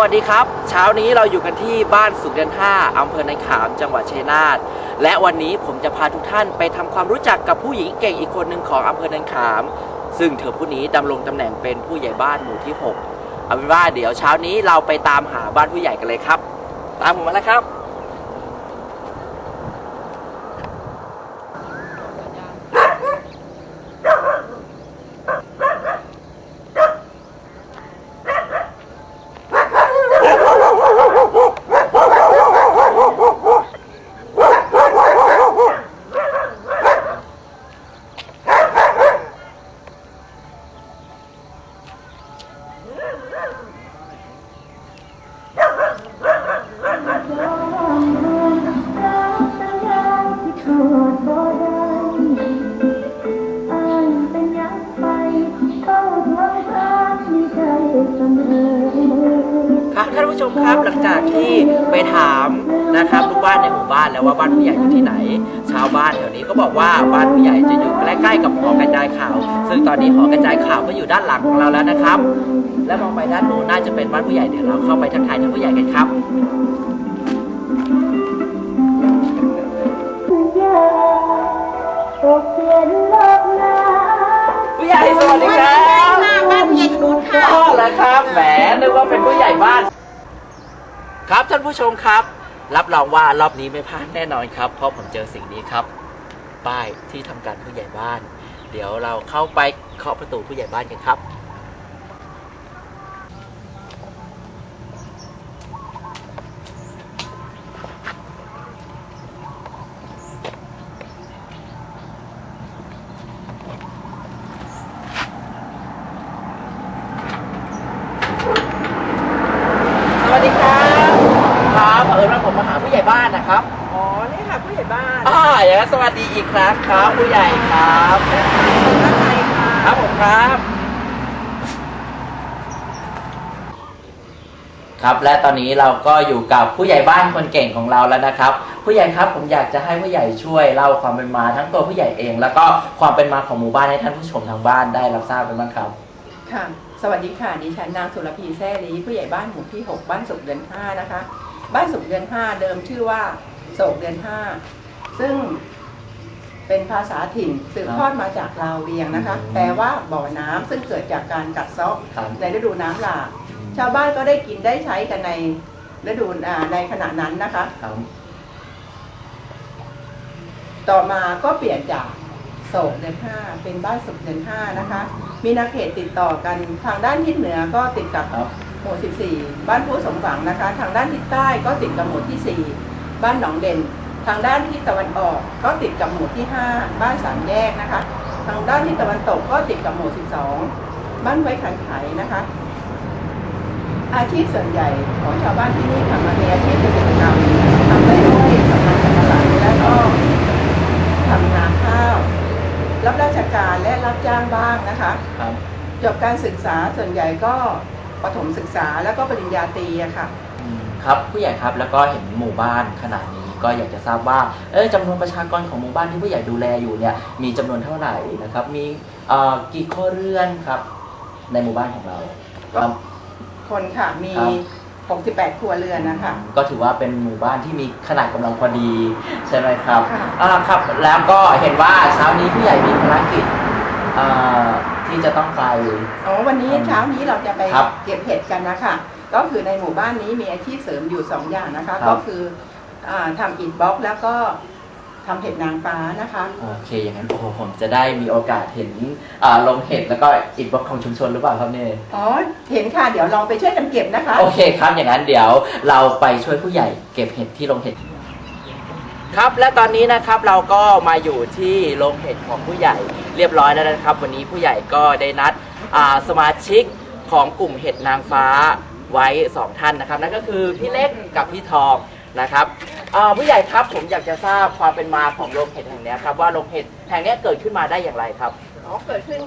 วัสดีครับ เช้านี้เราอยู่กันที่บ้านสุขเดือนห้าอำเภอในขามจังหวัดชัยนาทและวันนี้ผมจะพาทุกท่านไปทำความรู้จักกับผู้หญิงเก่งอีกคนหนึ่งของอำเภอในขาม ซึ่งเธอผู้นี้ดำรงตำแหน่งเป็นผู้ใหญ่บ้านหมู่ที่ 6 เอาเป็นว่าเดี๋ยวเช้านี้เราไปตามหาบ้านผู้ใหญ่กันเลยครับ ตามผมมาแล้วครับ หลังจากที่ไปถามนะครับลูกบ้านในหมู่บ้านแล้วว่าบ้านผู้ใหญ่อยู่ที่ไหน ชาวบ้านแถวนี้ก็บอกว่าบ้านผู้ใหญ่จะอยู่ใกล้ๆกับหอกระจายข่าว ซึ่งตอนนี้หอกระจายข่าวก็อยู่ด้านหลังของเราแล้วนะครับ และมองไปด้านโน้นน่าจะเป็นบ้านผู้ใหญ่เดี๋ยวเราเข้าไปทักทายท่านผู้ใหญ่กันครับผู้ใหญ่สวัสดีครับานผู้ใหญ่อยู่นู้นค่ะ ก็แล้วครับแหมนึกว่าเป็นผู้ใหญ่บ้าน ครับท่านผู้ชมครับ รับรองว่ารอบนี้ไม่พลาดแน่นอนครับ เพราะผมเจอสิ่งนี้ครับ ป้ายที่ทำการผู้ใหญ่บ้าน เดี๋ยวเราเข้าไปเคาะประตูผู้ใหญ่บ้านกันครับ สวัสดีครับครับเออว่าผมมาหาผู้ใหญ่บ้านนะครับ อ๋อ นี่ค่ะผู้ใหญ่บ้าน อ่าอย่างนั้นสวัสดีอีกครั้งครับ ผู้ใหญ่ครับ บ้านไทยค่ะ ครับผมครับ ครับและตอนนี้เราก็อยู่กับผู้ใหญ่บ้านคนเก่งของเราแล้วนะครับ ผู้ใหญ่ครับผมอยากจะให้ผู้ใหญ่ช่วยเล่าความเป็นมาทั้งตัวผู้ใหญ่เอง แล้วก็ความเป็นมาของหมู่บ้านให้ท่านผู้ชมทางบ้านได้รับทราบกันบ้างครับค่ะ สวัสดีค่ะดิฉันนางสุรพีแซ่ลีผู้ใหญ่บ้านหมู่ที่ 6 บ้านสุขเดือน5นะคะ บ้านสุขเดือน 5 เดิมชื่อว่าโศกเดือน 5 ซึ่งเป็นภาษาถิ่นสืบทอดมาจากลาวเวียงนะคะอืมแปลว่าบ่อน้ำซึ่งเกิดจากการกัดเซาะครับในฤดูน้ำหลาก ชาวบ้านก็ได้กินได้ใช้กันในฤดูอ่าในขณะนั้นนะคะครับต่อมาก็เปลี่ยนจากโศกเดือนห้าเป็นบ้านสุขเดือนห้านะคะ มีนาเขตติดต่อกันทางด้านทิศเหนือก็ติดกับครับหมู่ 14 บ้านผู้สมหวังนะคะ ทางด้านทิศใต้ก็ติดกับหมู่ที่ 4 บ้านหนองเด่น ทางด้านทิศตะวันออกก็ติดกับหมู่ที่ 5 บ้านสามแยกนะคะ ทางด้านทิศตะวันตกก็ติดกับหมู่ 12 บ้านไว้ขันไขนะคะ อาชีพส่วนใหญ่ของชาวบ้านที่นี่ค่ะมามีอาชีพเกษตรกรรมทำไร่อ้อยทำมันสำปะหลังและก็ทำนาข้าว รับราชการและรับจ้างบ้างนะคะครับจบการศึกษาส่วนใหญ่ก็ประถมศึกษาแล้วก็ปริญญาตรีอะค่ะอืมครับผู้ใหญ่ครับแล้วก็เห็นหมู่บ้านขนาดนี้ก็อยากจะทราบว่าเออจำนวนประชากรของหมู่บ้านที่ผู้ใหญ่ดูแลอยู่เนี่ยมีจำนวนเท่าไหร่นะครับ มีเอ่อกี่ครัวเรือนครับ ในหมู่บ้านของเราครับ คนค่ะ มี ครับ 68 ครัวเรือนนะคะ ก็ถือว่าเป็นหมู่บ้านที่มีขนาดกำลังพอดีใช่ไหมครับค่ะ อ่าครับ แล้วก็เห็นว่าเช้านี้ผู้ใหญ่มีภารกิจอ่าที่จะต้องไป อ๋อวันนี้ครับเช้านี้เราจะไปครับเก็บเห็ดกันนะคะ ก็คือในหมู่บ้านนี้มีอาชีพเสริมอยู่ 2 อย่างนะคะ ครับก็คืออาทำอิฐบล็อกแล้วก็ ทำเห็ดนางฟ้านะคะ โอเค อย่างนั้นโอ้โหผมจะได้มีโอกาสเห็นอ่าลงเห็ดแล้วก็อิฐบล็อกของชุมชนหรือเปล่าครับเนี่ย อ๋อ เห็นค่ะเดี๋ยวลองไปช่วยกันเก็บนะคะ โอเคครับ อย่างนั้นเดี๋ยวเราไปช่วยผู้ใหญ่เก็บเห็ดที่โรงเห็ด ครับ และตอนนี้นะครับเราก็มาอยู่ที่โรงเห็ดของผู้ใหญ่เรียบร้อยแล้วนะครับ วันนี้ผู้ใหญ่ก็ได้นัดอ่าสมาชิกของกลุ่มเห็ดนางฟ้าไว้สองท่านนะครับนั่นก็คือพี่เล็กกับพี่ทอง นะครับอ่าผู้ใหญ่ครับผมอยากจะทราบความเป็นมาของโรงเห็ดแห่งเนี้ยครับว่าโรงเห็ดแห่งเนี้ยเกิดขึ้นมาได้อย่างไรครับ อ๋อเกิดขึ้น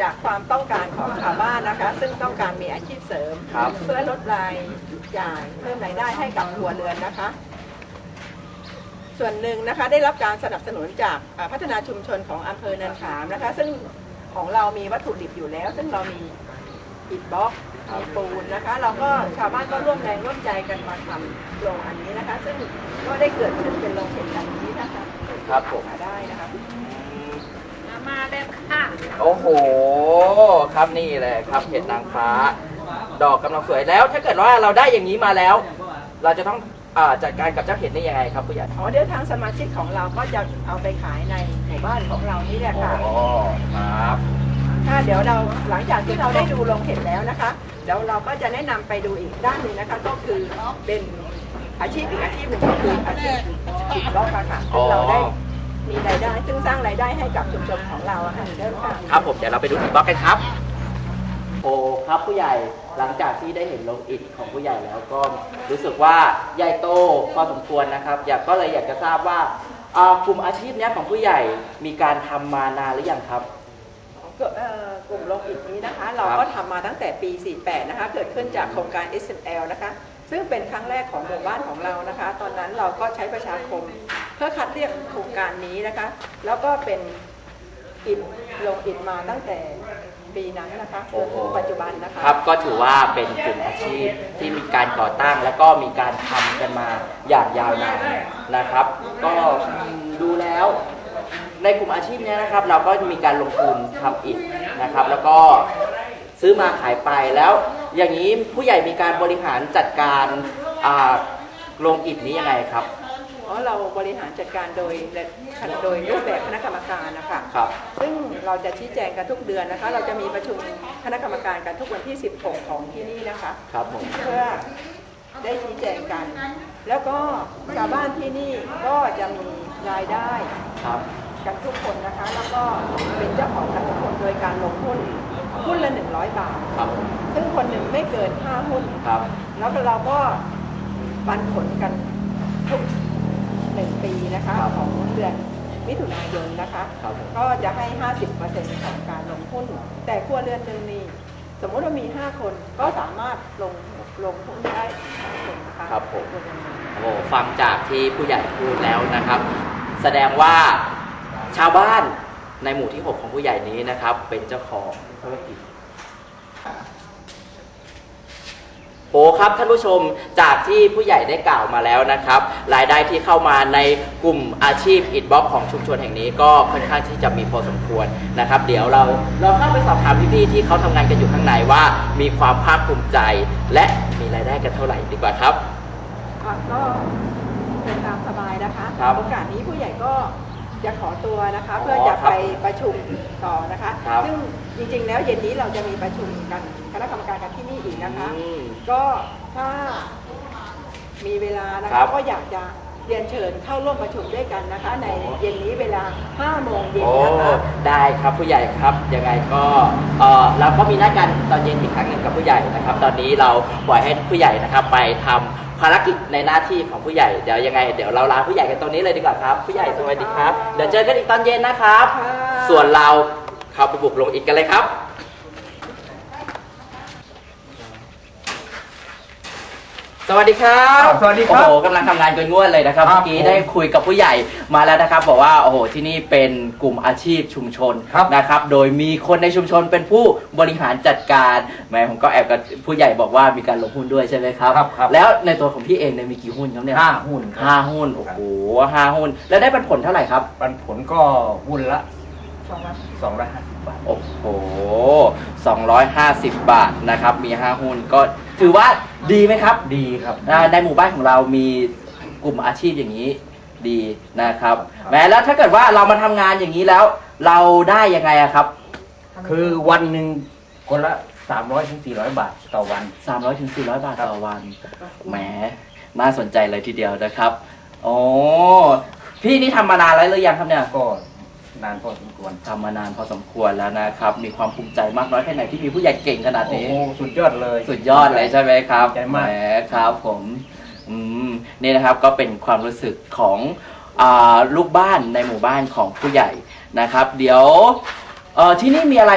จากความต้องการของชาวบ้านนะคะ ซึ่งต้องการมีอาชีพเสริม ครับ เพื่อลดรายจ่ายเพิ่มรายได้ให้กับครัวเรือนนะคะ ส่วนหนึ่งนะคะได้รับการสนับสนุนจากอ่าพัฒนาชุมชนของอำเภอเนินขามนะคะ ซึ่งของเรามีวัตถุดิบอยู่แล้ว ซึ่งเรามี อิฐบล็อกครับมีปูนนะคะ เราก็ชาวบ้านก็ร่วมแรงร่วมใจกันมาทำโรงอันนี้นะคะ ซึ่งก็ได้เกิดขึ้นเป็นโรงเห็ดแบบนี้นะคะครับผมมาได้นะคะมาแบบค่ะโอ้โห ครับนี่เลยครับเห็ดนางฟ้า ดอกกำลังสวยแล้ว ถ้าเกิดว่าเราได้อย่างนี้มาแล้ว เราจะต้องอาจัดการกับเจ้าเห็ดนี่ยังไงครับผู้ใหญ่อ๋อเดี๋ยวทางสมาชิกของเราก็จะเอาไปขายในหมู่บ้านของเรานี่แหละค่ะ อ๋อครับ ถ้าเดี๋ยวเราหลังจากที่เราได้ดูโรงเห็ดแล้วนะคะเดี๋ยวเราก็จะแนะนำไปดูอีกด้านหนึ่งนะคะ ก็คือเป็นอาชีพอีกอาชีพหนึ่งก็คืออาชีพติดบล็อกอะค่ะซึ่งเราได้มีรายได้ ซึ่งสร้างรายได้ให้กับชุมชนของเราอะค่ะเริ่มค่ะครับผมเดี๋ยวเราไปดูอิฐบล็อกกันครับ โอ้ครับผู้ใหญ่หลังจากที่ได้เห็นโรงอิฐของผู้ใหญ่แล้วก็รู้สึกว่าใหญ่โตพอสมควรนะครับ อยากก็เลยอยากจะทราบว่าอ่ากลุ่มอาชีพเนี้ยของผู้ใหญ่มีการทำมานานหรือยังครับเอ่อ กลุ่มโรงอิฐนี้นะคะ เราก็ทำมาตั้งแต่ปี 48 นะคะ เกิดขึ้นจากโครงการ SML นะคะ ซึ่งเป็นครั้งแรกของหมู่บ้านของเรานะคะ ตอนนั้นเราก็ใช้ประชาคม เพื่อคัดเลือกโครงการนี้นะคะ แล้วก็เป็นอิฐลงอิฐมาตั้งแต่ปีนั้นนะคะจนถึงปัจจุบันนะคะ ครับก็ถือว่าเป็นกลุ่มอาชีพที่มีการก่อตั้งแล้วก็มีการทำกันมาอย่างยาวนานนะครับ ก็อืมดูแล้ว ในกลุ่มอาชีพเนี้ยนะครับ เราก็มีการลงทุนทำอิฐนะครับ แล้วก็ซื้อมาขายไปแล้ว อย่างนี้ผู้ใหญ่มีการบริหารจัดการอ่าโรงอิฐนี้ยังไงครับเพราะเราบริหารจัดการโดยโดยรูปแบบคณะกรรมการนะคะครับซึ่งเราจะชี้แจงกันทุกเดือนนะคะ เราจะมีประชุมคณะกรรมการกันทุกวันที่ 16 ของที่นี่นะคะครับผมเพื่อได้ชี้แจงกัน แล้วก็ชาวบ้านที่นี่ก็จะมีรายได้ครับ กันทุกคนนะคะ แล้วก็เป็นเจ้าของกันทุกคนโดยการลงหุ้นหุ้นละ 100 บาท ครับ ซึ่งคนหนึ่งไม่เกิน 5 หุ้น ครับ แล้วเราก็ปันผลกันทุกหนึ่งปีนะคะครับของเดือนมิถุนายนนะคะ ครับผม ก็จะให้ 50%ของการลงหุ้น แต่ครัวเรือนหนึ่งนี่สมมติว่ามี 5 คนก็สามารถลงลงหุ้นได้5คนนะคะครับผม วเรือนหนึ่ง โอ้โหฟังจากที่ผู้ใหญ่พูดแล้วนะครับ แสดงว่า ชาวบ้านในหมู่ที่ 6 ของผู้ใหญ่นี้นะครับ เป็นเจ้าของธุรกิจโอ้ครับท่านผู้ชมจากที่ผู้ใหญ่ได้กล่าวมาแล้วนะครับ รายได้ที่เข้ามาในกลุ่มอาชีพอิดบ็อกของชุมชนแห่งนี้ก็ค่อนข้างที่จะมีพอสมควรนะครับ เดี๋ยวเราเราเข้าไปสอบถามพี่ๆที่เขาทำงานกันอยู่ข้างในว่า มีความภาคภูมิใจ และมีรายได้กันเท่าไหร่ดีกว่าครับค่ะก็เป็นตามสบายนะคะครับโอกาสนี้ผู้ใหญ่ก็ จะขอตัวนะคะอ๋อเพื่อจะครับไปประชุมต่อนะคะ ครับซึ่งจริงๆ แล้วเย็นนี้เราจะมีประชุมกันคณะกรรมการกันที่นี่อีกนะคะ อืมก็ถ้ามีเวลานะครัคะบก็อยากจะ เรียนเชิญเข้าร่วมประชุมด้วยกันนะคะ ในเย็นนี้เวลา 5 โมงเย็นโอ้นะคะได้ครับผู้ใหญ่ครับยังไงก็เออเราก็มีนัดกันตอนเย็นอีกครั้งหนึ่งกับผู้ใหญ่นะครับ ตอนนี้เราปล่อยให้ผู้ใหญ่นะครับไปทำภารกิจในหน้าที่ของผู้ใหญ่เดี๋ยวยังไงเดี๋ยวเราลาผู้ใหญ่กันตรงนี้เลยดีกว่าครับ ผู้ใหญ่สวัสดีครับเดี๋ยวเจอกันอีกตอนเย็นนะครับค่ะส่วนเราเข้าไปบุกลงอีกกันเลยครับ สวัสดีครับสวัสดีครับ โอ้โหกำลังทำงานกันง่วนเลยนะครับครับเมื่อกี้ผมได้คุยกับผู้ใหญ่มาแล้วนะครับบอกว่าโอ้โหที่นี่เป็นกลุ่มอาชีพชุมชนครับนะครับ โดยมีคนในชุมชนเป็นผู้บริหารจัดการแหมผมก็แอบกับผู้ใหญ่บอกว่ามีการลงหุ้นด้วยใช่ไหมครับ ครับครับ แล้วในตัวของพี่เองเนี่ยมีกี่หุ้นครับเนี่ยห้าหุ้นครับ ห้าหุ้นโอ้โหห้าหุ้น แล้วได้ปันผลเท่าไหร่ครับ ปันผลก็หุ้นละ สองร้อยสองร้อยห้าสิบบาท โอ้โห 250 บาทนะครับ มี 5 หุ้นก็ถือว่าดีไหมครับดีครับ อ่าในหมู่บ้านของเรามีกลุ่มอาชีพอย่างนี้ดีนะครับ แม้แล้วถ้าเกิดว่าเรามาทำงานอย่างนี้แล้ว เราได้ยังไงอะครับ คือวันหนึ่งคนละสามร้อยถึงสี่ร้อยบาทต่อวัน 300ถึง400 บาทต่อวัน แหม น่าสนใจเลยทีเดียวนะครับ โอ้ พี่นี่ทำมานานแล้วหรือยังครับเนี่ย ก็ นานพอสมควรทำมานานพอสมควรแล้วนะครับ มีความภูมิใจมากน้อยแค่ไหนที่มีผู้ใหญ่เก่งขนาดโอ้นี้ โหสุดยอดเลย สุดยอดเลยใช่ไหมครับใจมาก แหครับผมอืมนี่นะครับก็เป็นความรู้สึกของอาลูกบ้านในหมู่บ้านของผู้ใหญ่นะครับ เดี๋ยวเอ่อที่นี่มีอะไร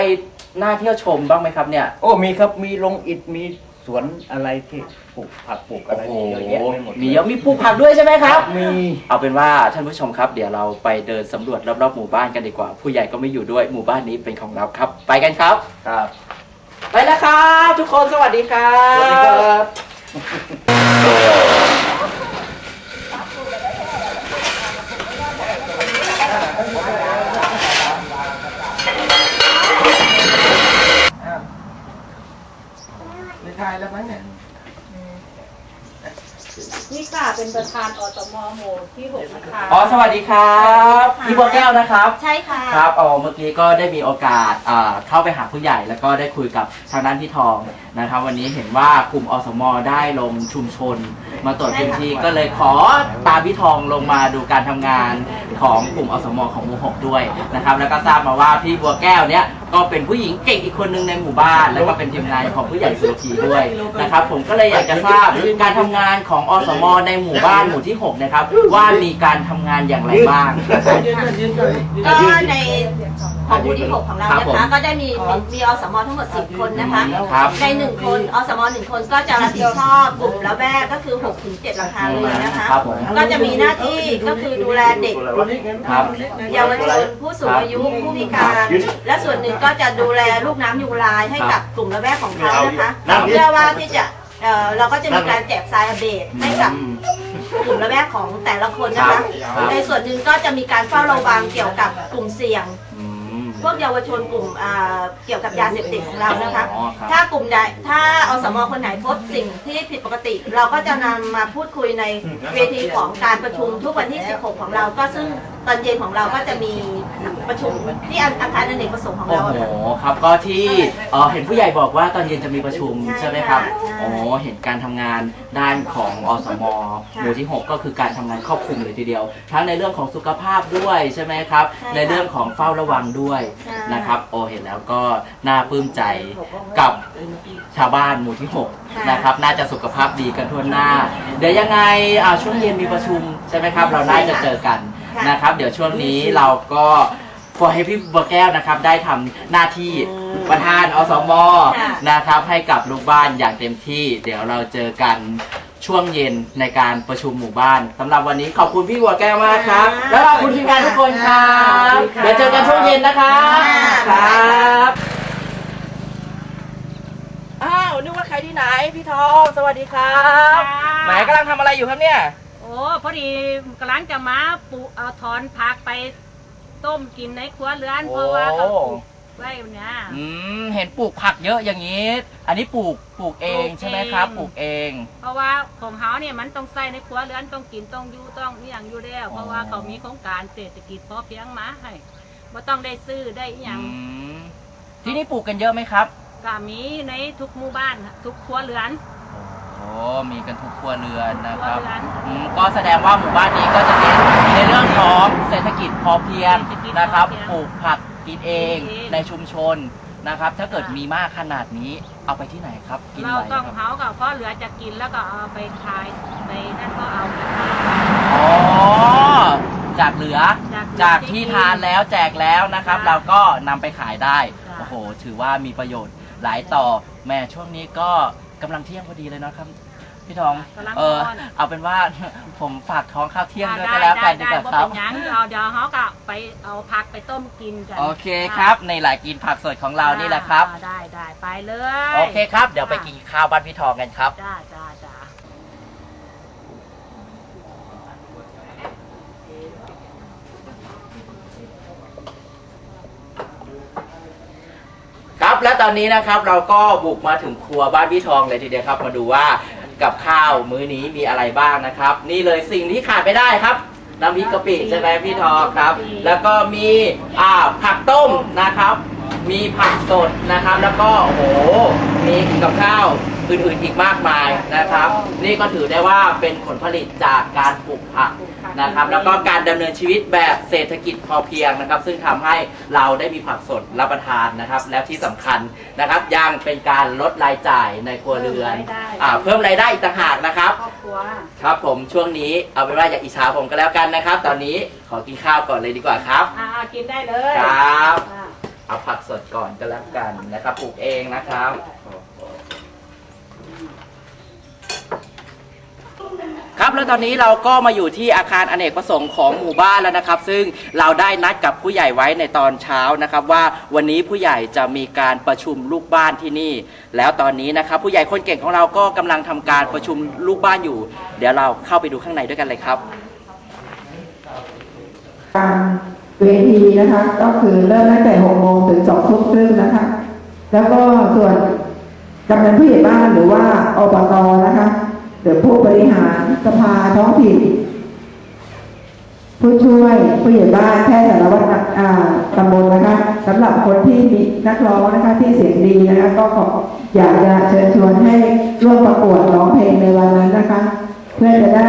น่าเที่ยวชมบ้างไหมครับเนี่ย โอ้มีครับมีลงอิฐมี สวนอะไรที่ปลูกผักปลูกอะไรโอ้โหเยอะแยะไปหมดมีเยอะมีปลูกผักด้วยใช่ไหมครับ มีเอาเป็นว่าท่านผู้ชมครับ เดี๋ยวเราไปเดินสำรวจรอบๆหมู่บ้านกันดีกว่า ผู้ใหญ่ก็ไม่อยู่ด้วยหมู่บ้านนี้เป็นของเราครับ ไปกันครับ ครับ ไปแล้วครับ ทุกคนสวัสดีครับ สวัสดีครับ ไม่ทายแล้วมั้งเนี่ย นี่ ค่ะ เป็นประธานอสมหมู่ที่หกนะคะ อ๋อสวัสดีครับพี่บัวแก้วนะครับ ใช่ค่ะ ครับอ๋อเมื่อกี้ก็ได้มีโอกาสอ่าเข้าไปหาผู้ใหญ่แล้วก็ได้คุยกับทางด้านพี่ทองนะครับ วันนี้เห็นว่ากลุ่มอสมได้ลงชุมชน มาตรวจพื้นที่ก็เลยขอตามพี่ทองลงมาดูการทำงานของกลุ่มอสมของหมู่หกด้วยนะครับแล้วก็ทราบมาว่าพี่บัวแก้วเนี่ยก็เป็นผู้หญิงเก่งอีกคนหนึ่งในหมู่บ้าน แล้วก็เป็นทีมงานของผู้ใหญ่สุรพีด้วยนะครับ ผมก็เลยอยากจะทราบการทำงานของอสมในหมู่บ้านหมู่ที่หกนะครับว่ามีการทำงานอย่างไรบ้าง ก็ในของหมู่ที่หกของเราครับนะผมคะก็ได้มีมีอสมทั้งหมดสิบคนนะคะ ครับในหนึ่งคนอสมหนึ่งคนก็จะรับผิดชอบกลุ่มละแวกก็คือ 6 ถึง 7 หลังคาเรือนนะคะ ครับผมก็จะมีหน้าที่ก็คือดูแลเด็ก ครับเยาวชนผู้สูงอายุผู้พิการ และส่วนหนึ่งก็จะดูแลลูกน้ำยุงลายให้กับกลุ่มละแวกของเขานะคะเพื่อว่าที่จะเอ่อเราก็จะมีการแจกทรายอเบดให้กับกลุ่มระแวกของแต่ละคนนะครัคะ บครับในส่วนหนึ่งก็จะมีการเฝ้าระวังเกี่ยวกับกลุ่มเสี่ยงอืม พวกเยาวชนกลุ่มอ่าเกี่ยวกับยาเสพติดของเรานะคะ อ๋อครับ ถ้ากลุ่มใดถ้าอสมคนไหนพบสิ่งที่ผิดปกติ เราก็จะนำมาพูดคุยในเวทีของการประชุมทุกวันที่ 16 ของเราก็ซึ่งตอนเย็นของเราก็จะมีประชุมที่อาคารอเนกประสงค์ของโอ้เราโหอะค่ะ ครับก็ที่เอ่อเห็นผู้ใหญ่บอกว่าตอนเย็นจะมีประชุมใช่ใช่ไหมครับค่ะใช่โอ้เห็นการทำงานด้านของอสมค่ะหมู่ที่ 6 ก็คือการทำงานครอบคลุมเลยทีเดียว ทั้งในเรื่องของสุขภาพด้วยใช่ไหมครับ ใช่ค่ะในเรื่องของเฝ้าระวังด้วยใช่ นะครับ โอเห็นแล้วก็น่าปลื้มใจกับชาวบ้านหมู่ที่ 6 นะครับ น่าจะสุขภาพดีกันทั่วหน้า เดี๋ยวยังไงอ่าช่วงเย็นมีประชุมใช่ไหมครับ เราน่าจะเจอกัน ค่ะนะครับ เดี๋ยวช่วงนี้เราก็ขอให้พี่บัวแก้วนะครับ ได้ทำหน้าที่ประธานอสมค่ะนะครับ ให้กับลูกบ้านอย่างเต็มที่ เดี๋ยวเราเจอกันช่วงเย็นในการประชุมหมู่บ้านสำหรับวันนี้ขอบคุณพี่บัวแก้วมากครับแล้วขอบคุณทีมงานทุกคนครับเดี๋ยวเจอกันช่วงเย็นนะครับครับอ้าวนึกว่าใครที่ไหนพี่ทองสวัสดีครับไหนกำลังทำอะไรอยู่ครับเนี่ย โอ้พอดีกำลังจะมาปลูกเอาถอนผักไปต้มกินในครัวเรือนโอ้เพราะว่าเขาปลูกไว้เนี่ย อืมเห็นปลูกผักเยอะอย่างนี้ อันนี้ปลูกปลูกเองปลูกใช่ไหมครับ เอง ปลูกเอง เพราะว่าของเขาเนี่ยมันต้องใส่ในครัวเรือนต้องกินต้องอยู่ต้องอหย่างอยู่แล้วเพราะว่าเขามีโครงการเศรษฐกิจพอเพียงมาให้ไม่ต้องได้ซื้อได้อหย่างอืมที่นี่ปลูกกันเยอะไหมครับ ก็มีในทุกหมู่บ้านทุกครัวเรือนโอ้มีกันทุกครัวเรือนนะครับครัวเรือนอืมก็แสดงว่าหมู่บ้านนี้ก็จะเป็นในเรื่องของเศรษฐกิจพอเพียงเศรษฐกิจนะครับพอเพียงปลูกผักกินเองกินเอง ในชุมชนนะครับ ถ้าเกิดค่ะมีมากขนาดนี้เอาไปที่ไหนครับ กินเราไหวไหมต้องครับเผากับพ่อเหลือจะกินแล้วก็เอาไปขายไปนั่นก็เอาไปขาย อ๋อจากเหลือจากจากที่ที่ทานแล้วแจกแล้วนะครับ ค่ะเราก็นำไปขายได้ค่ะโอ้โห ถือว่ามีประโยชน์หลายต่อแม่ช่วงนี้ก็ กำลังเที่ยงพอดีเลยนะครับ พี่ทอง กำลังเออ นอน เอาเป็นว่า ผมฝากท้องข้าวเที่ยงด้วยได้ก็แล้วกันได้ดีกว่าได้ครับเป็นหยังเดี๋ยวเดี๋ยวเขาก็ไปเอาผักไปต้มกินกันโอเคครับ ในหลายกินผักสดของเรานี่แหละครับ อ่าได้ได้ไปเลย โอเคครับ เดี๋ยวไปกินข้าวบ้านพี่ทองกันครับ จ้าจ้าจ้า ครับ และตอนนี้นะครับเราก็บุกมาถึงครัวบ้านพี่ทองเลยทีเดียวครับ มาดูว่ากับข้าวมื้อนี้มีอะไรบ้างนะครับ นี่เลยสิ่งที่ขาดไม่ได้ครับน้ำพริกกะปิใช่ไหมพี่ทองครับ แล้วก็มีอ่าผักต้มนะครับ มีผักสดนะครับ แล้วก็โอ้โหมีกับข้าว อื่นๆอีกมากมายนะครับ นี่ก็ถือได้ว่าเป็นผลผลิตจากการปลูกผักนะครับ แล้วก็การดำเนินชีวิตแบบเศรษฐกิจพอเพียงนะครับ ซึ่งทำให้เราได้มีผักสดรับประทานนะครับ แล้วที่สำคัญนะครับยังเป็นการลดรายจ่ายในครัวเรือนอ่าเพิ่มรายได้อีกต่างหากนะครับ ครอบครัว ครับผมช่วงนี้เอาเป็นว่าอย่าอิจฉาผมก็แล้วกันนะครับ ตอนนี้ขอกินข้าวก่อนเลยดีกว่าครับ อ่ากินได้เลยครับ อ่า เอาผักสดก่อนก็แล้วกันนะครับปลูกเองนะครับ ครับแล้วตอนนี้เราก็มาอยู่ที่อาคารอเนกประสงค์ของหมู่บ้านแล้วนะครับ ซึ่งเราได้นัดกับผู้ใหญ่ไว้ในตอนเช้านะครับ ว่าวันนี้ผู้ใหญ่จะมีการประชุมลูกบ้านที่นี่ แล้วตอนนี้นะครับ ผู้ใหญ่คนเก่งของเราก็กำลังทำการประชุมลูกบ้านอยู่ เดี๋ยวเราเข้าไปดูข้างในด้วยกันเลยครับการเวทีนะคะ ก็คือเริ่มตั้งแต่6โมงถึง2ทุ่มครึ่งนะคะ แล้วก็ส่วนกำนันผู้ใหญ่บ้านหรือว่าอบตนะคะ หรือผู้บริหารสภาท้องถิ่นผู้ช่วยผู้ใหญ่บ้านแพทย์สารวัตรอ่าตำบลนะคะสำหรับคนที่มีนักร้องนะคะที่เสียงดีนะคะก็ขออยากจะเชิญชวนให้ร่วมประกวดร้องเพลงในวันนั้นนะคะ เพื่อจะได้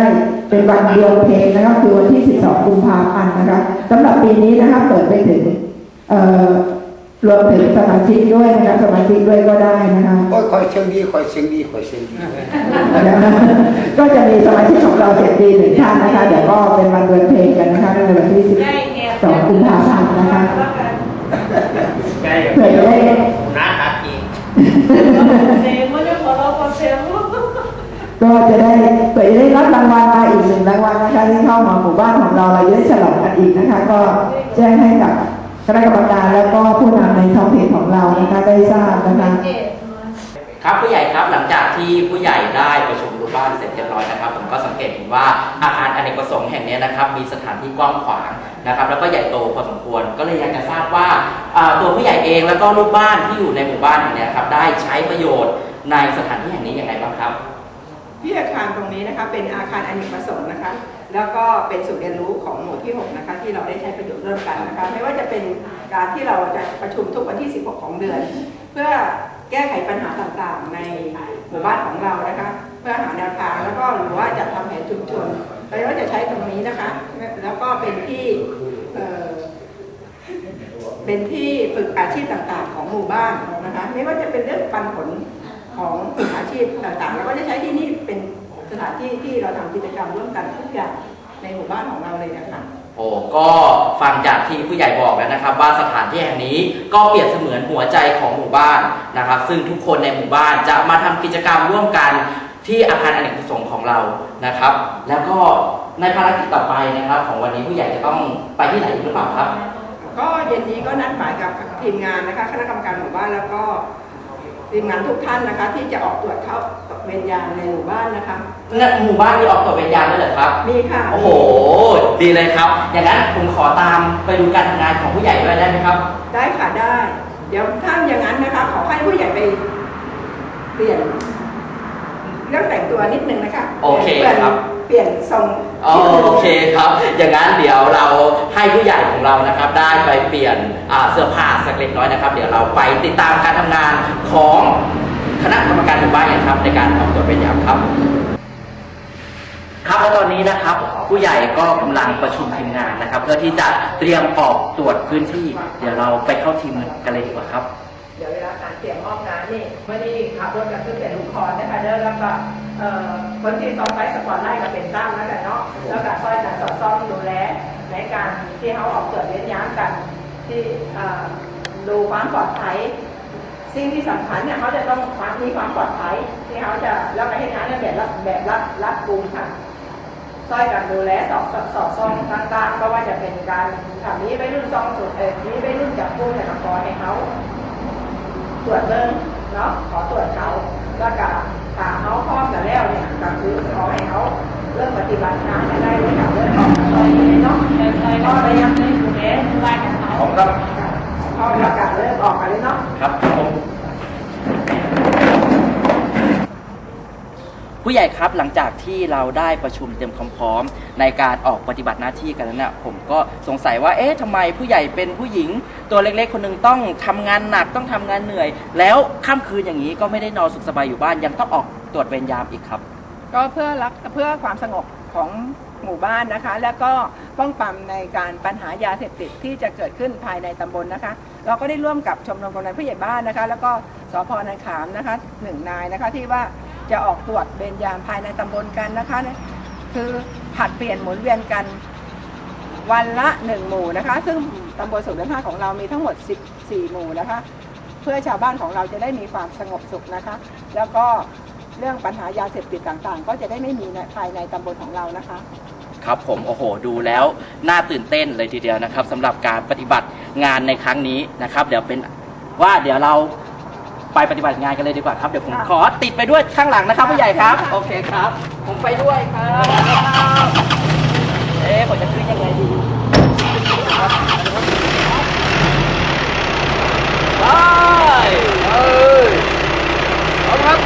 เป็นวันเดียวเพลงนะคะคือวันที่ 12 กุมภาพันธ์นะคะสำหรับปีนี้นะคะเปิดไปถึงเอ่อ รวมถึงสมาชิกด้วยนะคะสมาชิกด้วยก็ได้นะคะโอ้ยคอยเชียงดีคอยเชียงดีคอยเชียงดีก็จะมีสมาชิกของเราเสียงดีหนึ่งท่านนะคะเดี๋ยวก็เป็นวันเดินเพลงกันนะคะในวันที่12กุมภาพันธ์นะคะเผื่อจะได้นะครับจริงก็จะได้เผื่อจะได้รับรางวัลมาอีกหนึ่งรางวัลนะคะที่เข้ามาหมู่บ้านของเราเราจะได้ฉลองกันอีกนะคะ ก็แจ้งให้กับ คณะกรรมการแล้วก็ผู้นำในท้องถิ่นของเรานะคะได้ทราบนะคะครับผู้ใหญ่ครับหลังจากที่ผู้ใหญ่ได้ประชุมรูปบ้านเสร็จเรียบร้อยนะครับ ผมก็สังเกตเห็นว่าอาคารอเนกประสงค์แห่งนี้นะครับ มีสถานที่กว้างขวางนะครับ แล้วก็ใหญ่โตพอสมควรก็เลยอยากจะทราบว่าตัวผู้ใหญ่เองแล้วก็ลูกบ้านที่อยู่ในหมู่บ้านแห่งนี้ครับได้ใช้ประโยชน์ในสถานที่แห่งนี้อย่างไรบ้างครับ ที่อาคารตรงนี้นะคะเป็นอาคารอเนกประสงค์นะคะ แล้วก็เป็นศูนย์เรียนรู้ของหมู่ที่ 6 นะคะ ที่เราได้ใช้ประโยชน์ร่วมกันนะคะ ไม่ว่าจะเป็นการที่เราจะประชุมทุกวันที่ 16 ของเดือน เพื่อแก้ไขปัญหาต่างๆ ในหมู่บ้านของเรานะคะ เพื่อหาแนวทางแล้วก็หรือว่าจะทำแผนชุมชนเราก็จะใช้ตรงนี้นะคะ แล้วก็เป็นที่เอ่อเป็นที่ฝึกอาชีพต่างๆ ของหมู่บ้านนะคะไม่ว่าจะเป็นเรื่องปันผล ของอาชีพต่างๆ แล้วก็จะใช้ที่นี่เป็นสถานที่ที่เราทำกิจกรรมร่วมกันทุกอย่างในหมู่บ้านของเราเลยนะคะโอ้ก็ฟังจากที่ผู้ใหญ่บอกแล้วนะครับ ว่าสถานที่แห่งนี้ก็เปรียบเสมือนหัวใจของหมู่บ้านนะครับ ซึ่งทุกคนในหมู่บ้านจะมาทำกิจกรรมร่วมกันที่อาคารอเนกประสงค์ของเรานะครับ แล้วก็ในภารกิจต่อไปนะครับ ของวันนี้ผู้ใหญ่จะต้องไปที่ไหนหรือเปล่าครับ ก็เย็นนี้ก็นัดหมายกับทีมงานนะคะคณะกรรมการหมู่บ้านแล้วก็ ทีมงานทุกท่านนะคะ ที่จะออกตรวจเข้าเวรยามในหมู่บ้านนะคะ เนี่ยหมู่บ้านมีออกตรวจเวรยามด้วยเหรอครับ มีค่ะโอ้โห ดีเลยครับ อย่างนั้นผมขอตามไปดูการทำงานของผู้ใหญ่ด้วยได้ไหมครับ ได้ค่ะได้ เดี๋ยวถ้าอย่างนั้นนะคะ ขอให้ผู้ใหญ่ไปเปลี่ยนเรื่องแต่งตัวนิดนึงนะคะโอเคปลี่ยนครับ เปลี่ยนทรงอ๋อโอเคครับ อย่างนั้นเดี๋ยวเราให้ผู้ใหญ่ของเรานะครับ ได้ไปเปลี่ยนอ่าเสื้อผ้าสักเล็กน้อยนะครับ เดี๋ยวเราไปติดตามการทำงานของคณะกรรมการหมู่บ้านกันครับในการออกตรวจเวรยามครับ ครับแล้วตอนนี้นะครับ ผู้ใหญ่ก็กำลังประชุมทีมงานนะครับ เพื่อที่จะเตรียมออกตรวจพื้นที่ เดี๋ยวเราไปเข้าทีมกันเลยดีกว่าครับเดี๋ยวเวลาการเตรียมมอบงานนี่ไม่ได้ขับรถกับขึ้นแต่ลูกคอนนะคะเด้อแล้วก็ เอ่อคนที่ซ้อมไปสปอร์ตไล่กับเป็นตั้มแล้วกันเนาะแล้วก็คอยจะสอดซ้อมดูแลในการที่เขาออกตรวจเว้นย้ำกัน ที่เอ่อดูความปลอดภัยสิ่งที่สำคัญเนี่ยเขาจะต้องมีความปลอดภัยที่เขาจะแล้วก็ให้งานเนี่ยแบบรับแบบรับรับกลุ่มค่ะช่วยกันดูแลสอบสอบสอบซ่องต่างๆก็ว่าจะเป็นการถ้ามีไปรุ่นซองสุดเออมีไปรุ่นจับกู้แต่ละกอให้เขาตรวจเบิ้งเนาะขอตรวจเขา แล้วก็ถ้าเขาพร้อมกันแล้วเนี่ยก็คือขอให้เขาเริ่มปฏิบัติงานกันได้เลยค่ะเริ่มออกมาเลยเนาะเคยเคยก็ไปยังในดูแลบ้านของเขาผมครับพอประกาศเริ่มออกกันเลยเนาะครับผม ผู้ใหญ่ครับหลังจากที่เราได้ประชุมเตรียมความพร้อม ในการออกปฏิบัติหน้าที่กันแล้วเนี่ยผมก็สงสัยว่าเอ๊ะทำไมผู้ใหญ่เป็นผู้หญิง ตัวเล็กๆ คนหนึ่งต้องทำงานหนักต้องทำงานเหนื่อย แล้วค่ำคืนอย่างนี้ก็ไม่ได้นอนสุขสบายอยู่บ้านยังต้องออกตรวจเวรยามอีกครับ ก็เพื่อรักเพื่อความสงบของหมู่บ้านนะคะ แล้วก็ป้องกันในการปัญหายาเสพติดที่จะเกิดขึ้นภายในตำบลนะคะ เราก็ได้ร่วมกับชมรมกำนันผู้ใหญ่บ้านนะคะ แล้วก็สพนาขามนะคะหนึ่งนายนะคะที่ว่า จะออกตรวจเบญยามภายในตำบลกันนะคะนี่ยคือผัดเปลี่ยนหมุนเวียนกันวันละหนึ่งหมู่นะคะ ซึ่งตำบลสุขเดือนห้าของเรามีทั้งหมด 14 หมู่นะคะ เพื่อชาวบ้านของเราจะได้มีความสงบสุขนะคะ แล้วก็เรื่องปัญหายาเสพติดต่างๆ ก็จะได้ไม่มีในภายในตำบลของเรานะคะ ครับผมโอ้โหดูแล้วน่าตื่นเต้นเลยทีเดียวนะครับสำหรับการปฏิบัติงานในครั้งนี้นะครับ เดี๋ยวเป็นว่าเดี๋ยวเรา ไปปฏิบัติงานกันเลยดีกว่าครับ เดี๋ยวผมค่ะขอติดไปด้วยข้างหลังนะครับค่ะผู้ใหญ่ครับค่ะโอเคครับ ผมไปด้วยครับเอ๊ะผมจะขึ้นยังไงดีครับไปเอ้ยเอาครับ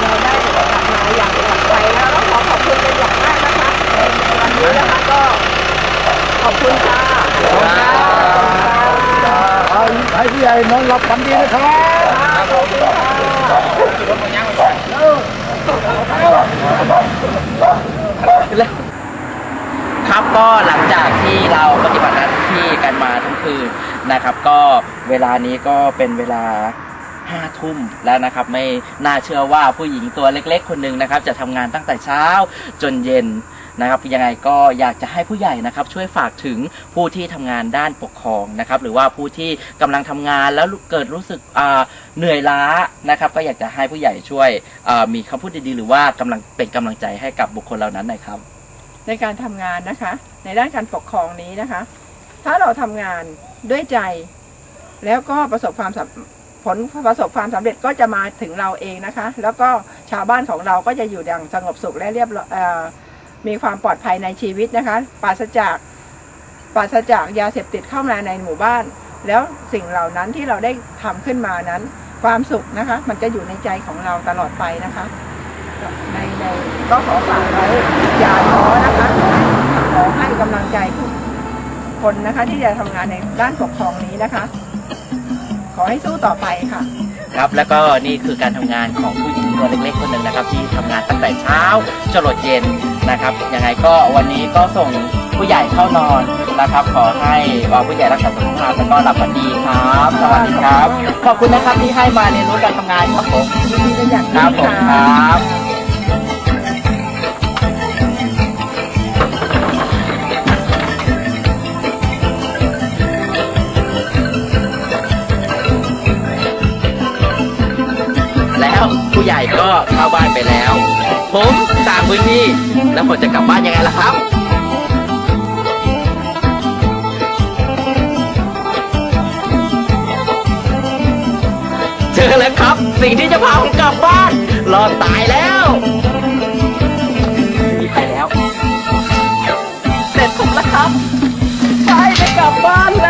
เราได้กลับมาอย่างปลอดภัยแล้วก็ขอขอบคุณเป็นอย่างมากนะคะวันนี้นะคะก็ขอบคุณค่ะ ให้ผู้ใหญ่นอนหลับฝันดีนะครับ ขอบคุณค่ะ ครับก็หลังจากที่เราปฏิบัติหน้าที่กันมาทั้งคืนนะครับ ก็เวลานี้ก็ เป็นเวลาห้าทุ่มแล้วนะครับไม่น่าเชื่อว่าผู้หญิงตัวเล็ก ๆ คนหนึ่งนะครับ จะทำงานตั้งแต่เช้าจนเย็นนะครับยังไงก็อยากจะให้ผู้ใหญ่นะครับ ช่วยฝากถึงผู้ที่ทำงานด้านปกครองนะครับ หรือว่าผู้ที่กำลังทำงานแล้วเกิดรู้สึกอ่าเหนื่อยล้านะครับ ก็อยากจะให้ผู้ใหญ่ช่วยอ่ามีคำพูดดีๆ หรือว่ากำลังเป็นกำลังใจให้กับบุคคลเหล่านั้นหน่อยครับ ในการทำงานนะคะ ในด้านการปกครองนี้นะคะ ถ้าเราทำงานด้วยใจ แล้วก็ประสบความผลประสบความสำเร็จก็จะมาถึงเราเองนะคะ แล้วก็ชาวบ้านของเราก็จะอยู่อย่างสงบสุขและเรียบมีความปลอดภัยในชีวิตนะคะปราศจากปราศจากยาเสพติดเข้ามาในหมู่บ้าน แล้วสิ่งเหล่านั้นที่เราได้ทำขึ้นมานั้น ความสุขนะคะ มันจะอยู่ในใจของเราตลอดไปนะคะในในก็ขอฝากไว้อย่าท้อนะคะขอให้กำลังใจทุกคนนะคะ ที่จะทำงานในด้านปกครองนี้นะคะ ขอให้สู้ต่อไปค่ะ ครับแล้วก็นี่คือการทำงานของผู้หญิงตัวเล็กๆคนหนึ่งนะครับ ที่ทำงานตั้งแต่เช้าจรดเย็นนะครับยังไงก็วันนี้ก็ส่งผู้ใหญ่เข้านอนนะครับ ขอให้ว่าผู้ใหญ่รักษาสุขภาพแล้วก็หลับฝันดีครับสวัสดีครับ ขอบคุณนะครับที่ให้มาเรียนรู้การทำงานครับผมยินดีเป็นอย่างคยิ่รับงผมคค่ะรับ ผู้ใหญ่ก็เข้าบ้านไปแล้ว ผมตามพื้นที่ แล้วผมจะกลับบ้านยังไงล่ะครับเจอแล้วครับ สิ่งที่จะพาผมกลับบ้าน รอตายแล้วมีไปแล้ว เสร็จผมแล้วครับ ไปจะกลับบ้านแล้ว